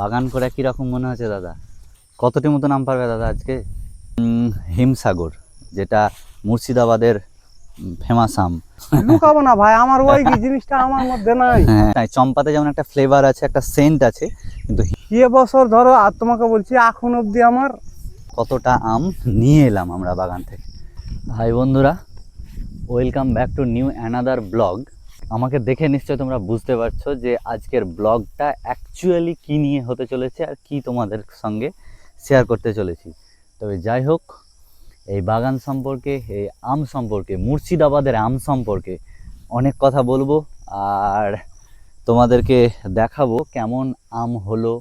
বাগান করে কীরকম মনে হচ্ছে দাদা? কতটি মতন আম পারবে দাদা আজকে? হিমসাগর যেটা মুর্শিদাবাদের ফেমাস আম। লুকাবো না ভাই আমার ওই কি জিনিসটা আমার মধ্যে নাই। হ্যাঁ তাই চম্পাতে যেমন একটা ফ্লেভার আছে একটা সেন্ট আছে কিন্তু এ বছর ধরো আর তোমাকে বলছি এখন অবধি আমার কতটা আম নিয়ে এলাম আমরা বাগান থেকে। ভাই বন্ধুরা welcome back to new another blog আমাকে দেখে নিশ্চয় তোমরা বুঝতে পারছ যে আজকের ব্লগটা অ্যাকচুয়ালি কী নিয়ে হতে চলেছে আর কি তোমাদের সঙ্গে শেয়ার করতে চলেছি। তবে যাই হোক, এই বাগান সম্পর্কে, এই আম সম্পর্কে, মুর্শিদাবাদের আম সম্পর্কে অনেক কথা বলব আর তোমাদেরকে দেখাবো কেমন আম হলো,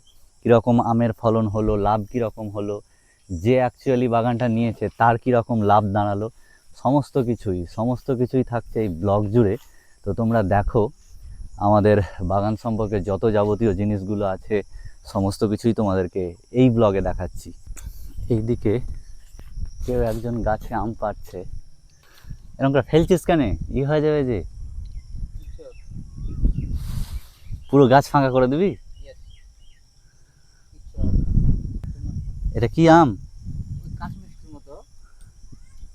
কীরকম আমের ফলন হলো, লাভ কীরকম হলো, যে অ্যাকচুয়ালি বাগানটা নিয়েছে তার কীরকম লাভ দাঁড়াল, সমস্ত কিছুই সমস্ত কিছুই থাকছে এই ব্লগ জুড়ে। তো তোমরা দেখো আমাদের বাগান সম্পর্কে যত যাবতীয় জিনিসগুলো আছে সমস্ত কিছুই তোমাদেরকে এই ব্লগে দেখাচ্ছি। এইদিকে কেউ একজন গাছে আম পাচ্ছে এরকম করে ফেলছিস কেন? ই হয়ে যাবে যে। পুরো গাছ ফাঁকা করে দিবি? এটা কি আম?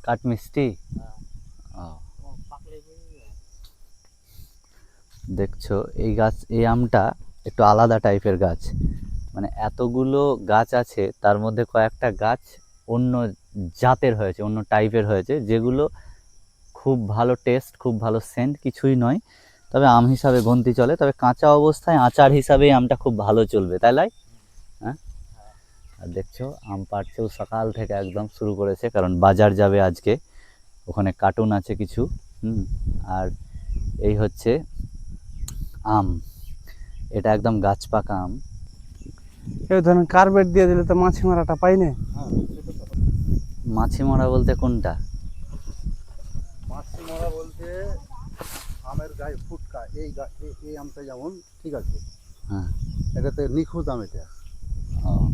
কাঠমিষ্টি ও দেখছ, এই গাছ, এই আমটা একটু আলাদা টাইপের গাছ। মানে এতগুলো গাছ আছে, তার মধ্যে কয়েকটা গাছ অন্য জাতের হয়েছে, অন্য টাইপের হয়েছে, যেগুলো খুব ভালো টেস্ট, খুব ভালো সেন্ট কিছুই নয়। তবে আম হিসাবে গন্তি চলে, তবে কাঁচা অবস্থায় আচার হিসাবে আমটা খুব ভালো চলবে, তাই লাই? হ্যাঁ? আর দেখছ, আম পাড়ছেও সকাল থেকে একদম শুরু করেছে, কারণ বাজার যাবে আজকে। ওখানে কার্টুন আছে কিছু, হুম? আর এই হচ্ছে আম। এটা একদম গাছ পাকা আম। এই ধরেন কার্পেট দিয়ে দিলে তো মাছি মারাটা পাই না। মাছি মারা বলতে কোনটা? মাছি মারা বলতে আমের গায়ে ফুটকা এই এই- এই আমটা যেমন ঠিক আছে? হ্যাঁ। এটাতে নিখুঁত আম এটা।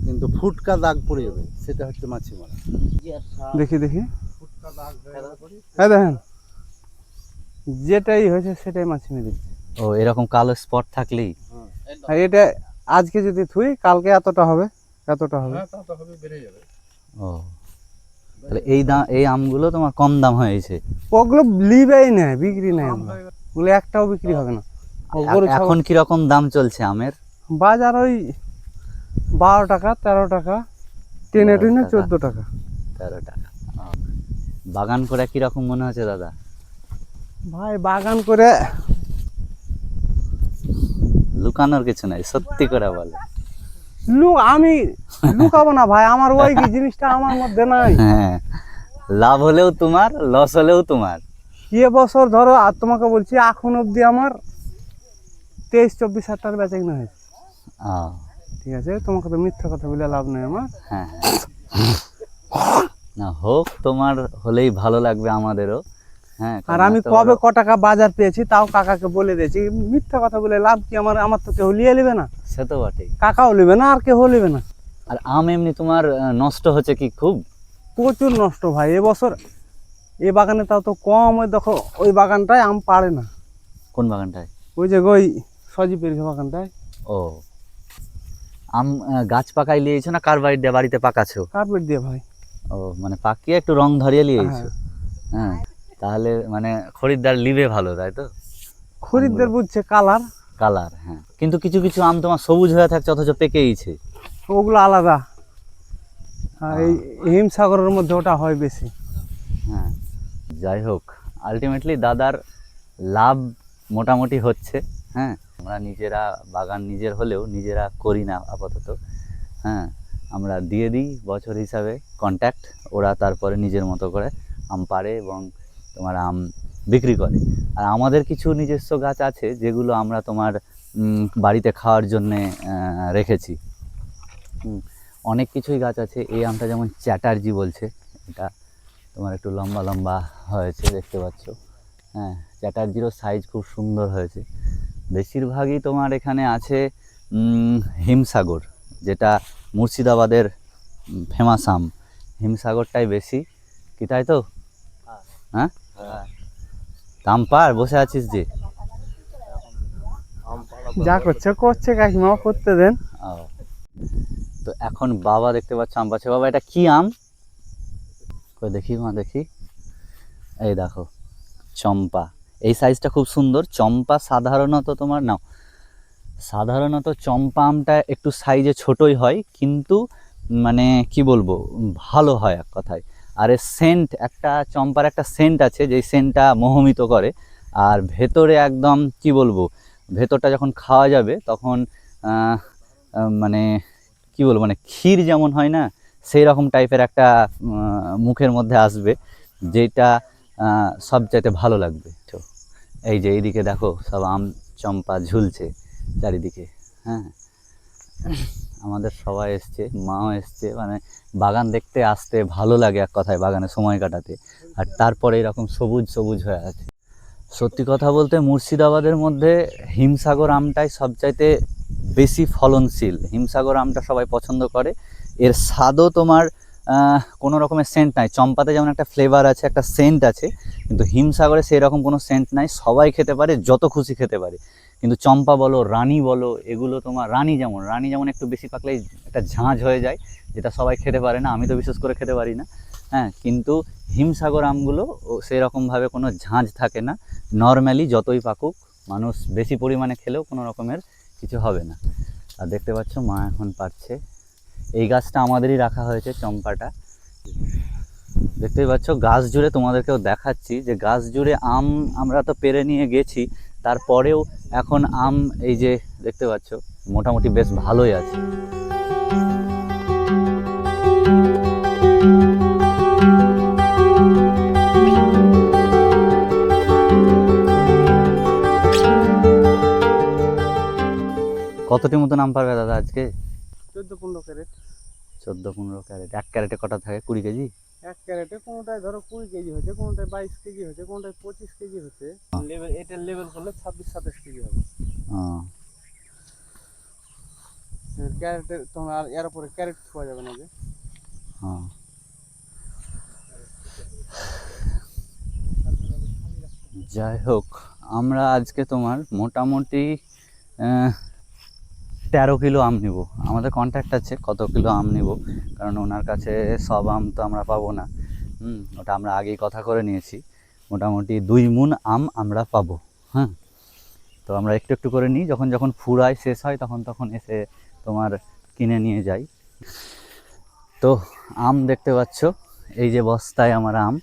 কিন্তু ফুটকা দাগ পড়ে যাবে সেটা হচ্ছে মাছি মরা। দেখি দেখি। ফুটকা দাগ হয়ে হ্যাঁ দেখেন যেটাই হয়েছে সেটাই মাছি মেরে দিচ্ছে। ও এরকম কালো স্পট থাকলেই। হ্যাঁ এটা আজকে যদি থুই কালকে এতটা হবে এতটা হবে। হ্যাঁ ও তাহলে এই দাম এই আমগুলো তোমার কম দাম হয়েছে ওগুলো লিবেই নেয় বিক্রি নেয় ওগুলো একটাও বিক্রি হবে না। এখন কি রকম দাম চলছে আমের? বাজার ওই বারো টাকা তেরো টাকা টেনে টেনে। চোদ্দ টাকা। তেরো টাকা। বাগান করে কি রকম মনে হচ্ছে দাদা? ভাই বাগান করে লুকানোর কিছু নাই সত্যি করে বলে। লু আমি লুকাবো না ভাই আমার ওই কি জিনিসটা আমার মধ্যে নাই। হ্যাঁ লাভ হলেও তোমার লস হলেও তোমার। এ বছর ধরো আর তোমাকে বলছি এখন অবধি আমার তেইশ চব্বিশ হাজার টাকার বেচা কিনা হয়েছে। ঠিক আছে তোমাকে তো মিথ্যা কথা বলে লাভ নেই আমার। হ্যাঁ হ্যাঁ। না হোক তোমার হলেই ভালো লাগবে আমাদেরও। আর আমি কবে ক টাকা বাজার পেয়েছি তাও কাকাকে বলে দিয়েছি। মিথ্যা কথা বলে লাভ কি? আমার আমার তো কেউ লিয়ে নেবে না। সে তো বটেই। কাকাও নেবে না আর কেউ নেবে না। আর আম এমনি তোমার নষ্ট হচ্ছে কি খুব? প্রচুর নষ্ট ভাই এবছর এ বাগানে তাও তো কম। ওই দেখো ওই বাগানটায় আম পারে না। কোন বাগানটায়? ওই যে ওই সজীবের বাগানটায়। ও। আম গাছ পাকাই লিয়েছো না কার বাড়ি দিয়ে বাড়িতে পাকাছো? কার্পেট দিয়ে ভাই? ও মানে পাকিয়ে একটু রং ধরিয়ে লিয়েছো। হ্যাঁ। তাহলে মানে খরিদ্দার লিবে ভালো তাই তো? খরিদ্দার বুঝছে কালার। কালার হ্যাঁ। কিন্তু কিছু কিছু আম তোমার সবুজ হয়ে থাকছে অথচ পেকেইছে। ওগুলো আলাদা। আর এই হিমসাগরের মধ্যে ওটা হয় বেশি। হ্যাঁ। যাই হোক আলটিমেটলি দাদার লাভ মোটামুটি হচ্ছে হ্যাঁ। আমরা নিজেরা বাগান নিজের হলেও নিজেরা করি না আপাতত হ্যাঁ। আমরা দিয়ে দিই বছর হিসাবে কন্ট্যাক্ট ওরা তারপরে নিজের মতো করে আম পাড়ে এবং তোমার আম বিক্রি করে। আর আমাদের কিছু নিজস্ব গাছ আছে যেগুলো আমরা তোমার বাড়িতে খাওয়ার জন্যে রেখেছি। অনেক কিছুই গাছ আছে। এই আমটা যেমন চ্যাটার্জি বলছে এটা তোমার একটু লম্বা লম্বা হয়েছে দেখতে পাচ্ছ। হ্যাঁ চ্যাটার্জিরও সাইজ খুব সুন্দর হয়েছে। বেশিরভাগই তোমার এখানে আছে হিমসাগর যেটা মুর্শিদাবাদের ফেমাস আম। হিমসাগরটাই বেশি। কি তাই তো? হ্যাঁ? দাম পার বসে আছিস যে? যা করছে করছে কাকিমা করতে দেন। তো এখন বাবা দেখতে পাচ্ছ আম পাচ্ছে। বাবা এটা কি আম? কই দেখি মা দেখি। এই দেখো চম্পা। এই সাইজটা খুব সুন্দর। চম্পা সাধারণত তোমার নাও সাধারণত চম্পা আমটা একটু সাইজে ছোটই হয় কিন্তু মানে কি বলব ভালো হয় এক কথায়। আর এর সেন্ট একটা চম্পার একটা সেন্ট আছে, যেই সেন্টটা মোহমিত করে। আর ভেতরে একদম কি বলব, ভেতরটা যখন খাওয়া যাবে, তখন মানে কি বলব মানে ক্ষীর যেমন হয় না সেই রকম টাইপের একটা মুখের মধ্যে আসবে, যেটা সবচাইতে ভালো লাগবে। তো এই যে এইদিকে দেখো, সব আম চম্পা ঝুলছে চারিদিকে হ্যাঁ। আমাদের সবাই এসছে, মাও এসছে মানে বাগান দেখতে আসতে ভালো লাগে এক কথায় বাগানে সময় কাটাতে। আর তারপরে এরকম সবুজ সবুজ হয়ে আছে। সত্যি কথা বলতে মুর্শিদাবাদের মধ্যে হিমসাগর আমটাই সবচাইতে বেশি ফলনশীল। হিমসাগর আমটা সবাই পছন্দ করে। এর স্বাদও তোমার কোনো রকমের সেন্ট নাই। চম্পাতে যেমন একটা ফ্লেভার আছে, একটা সেন্ট আছে, কিন্তু হিমসাগরে সেই রকম কোনো সেন্ট নাই। সবাই খেতে পারে, যত খুশি খেতে পারে। কিন্তু চম্পা বলো, রানী বলো, এগুলো তোমার রানী যেমন রানী যেমন একটু বেশি পাকলেই একটা ঝাঁঝ হয়ে যায়, যেটা সবাই খেতে পারে না, আমি তো বিশেষ করে খেতে পারি না। হ্যাঁ কিন্তু হিমসাগর আমগুলো ও সেই রকমভাবে কোনো ঝাঁঝ থাকে না। নর্মালি যতই পাকুক, মানুষ বেশি পরিমাণে খেলেও কোনো রকমের কিছু হবে না। আর দেখতে পাচ্ছ, মা এখন পাচ্ছে। এই গাছটা আমাদেরই রাখা হয়েছে, চম্পাটা। দেখতেই পাচ্ছ, গাছ জুড়ে তোমাদেরকেও দেখাচ্ছি যে গাছ জুড়ে আম আমরা তো পেরে নিয়ে গেছি তারপরেও এখন আম এই যে দেখতে পাচ্ছ মোটামুটি বেশ ভালোই আছে। কতটি মতন আম পারবে দাদা আজকে? চোদ্দ পনেরো ক্যারেট। চোদ্দ পনেরো ক্যারেট। এক ক্যারেটে কটা থাকে? কুড়ি কেজি? এক ক্যারেটে কোনোটায় ধরো কুড়ি কেজি হচ্ছে কোনোটায় বাইশ কেজি হচ্ছে কোনোটায় পঁচিশ কেজি হচ্ছে লেভেল এটার লেভেল করলে ছাব্বিশ সাতাশ কেজি হবে। ক্যারেটের তোমার আর এর উপরে ক্যারেট পাওয়া যাবে না যে। ও। যাই হোক আমরা আজকে তোমার মোটামুটি তেরো কিলো আম নিব। আমাদের কন্ট্যাক্ট আছে, কত কিলো আম নিব। কারণ ওনার কাছে সব আম তো আমরা পাবো না। হুম, ওটা আমরা আগেই কথা করে নিয়েছি। মোটামুটি দুই মুন আম আমরা পাবো হ্যাঁ তো আমরা একটু একটু করে নিই। যখন যখন ফুরায়, শেষ হয়, তখন তখন এসে তোমার কিনে নিয়ে যাই। তো আম দেখতে পাচ্ছ, এই যে বস্তায় আমার আম।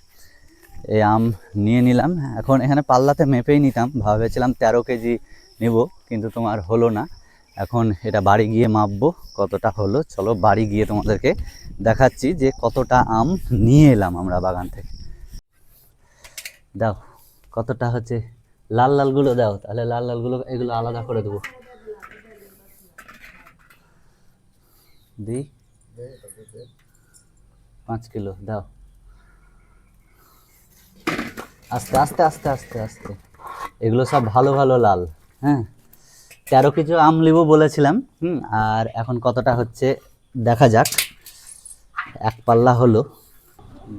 এই আম নিয়ে নিলাম। এখন এখানে পাল্লাতে মেপেই নিতাম। ভাবেছিলাম তেরো কেজি নিব, কিন্তু তোমার হলো না। এখন এটা বাড়ি গিয়ে মাপবো কতটা হলো। চলো বাড়ি গিয়ে তোমাদেরকে দেখাচ্ছি যে কতটা আম নিয়ে এলাম আমরা বাগান থেকে। দাও, কতটা হচ্ছে লাল লালগুলো দাও, তাহলে লাল লালগুলো এগুলো আলাদা করে দেবো। দিই। পাঁচ কিলো, দাও। আস্তে আস্তে আস্তে আস্তে আস্তে। এগুলো সব ভালো ভালো লাল হ্যাঁ? তেরো কিছু আম লিব বলেছিলাম, হুম, আর এখন কতটা হচ্ছে দেখা যাক। এক পাল্লা হলো।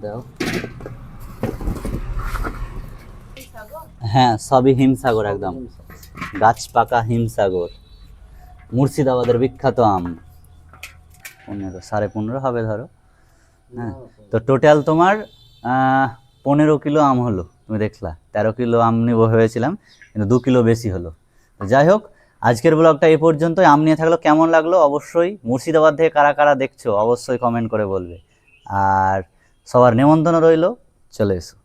দাও। হ্যাঁ সবই হিমসাগর একদম। গাছ পাকা হিমসাগর। মুর্শিদাবাদের বিখ্যাত আম। পনেরো, সাড়ে পনেরো হবে ধরো। হ্যাঁ তো টোটাল তোমার পনেরো কিলো আম হলো। তুমি দেখলা, তেরো কিলো আম নিব ভেবেছিলাম, কিন্তু দু কিলো বেশি হলো। যাই হোক আজকের ব্লগটা এ পর্যন্তই। আম নিয়ে থাকল, কেমন লাগল? অবশ্যই মুর্শিদাবাদ থেকে কারা কারা দেখছ, অবশ্যই কমেন্ট করে বলবে। আর সবার নেমন্তন্ন রইল, চলে এসো।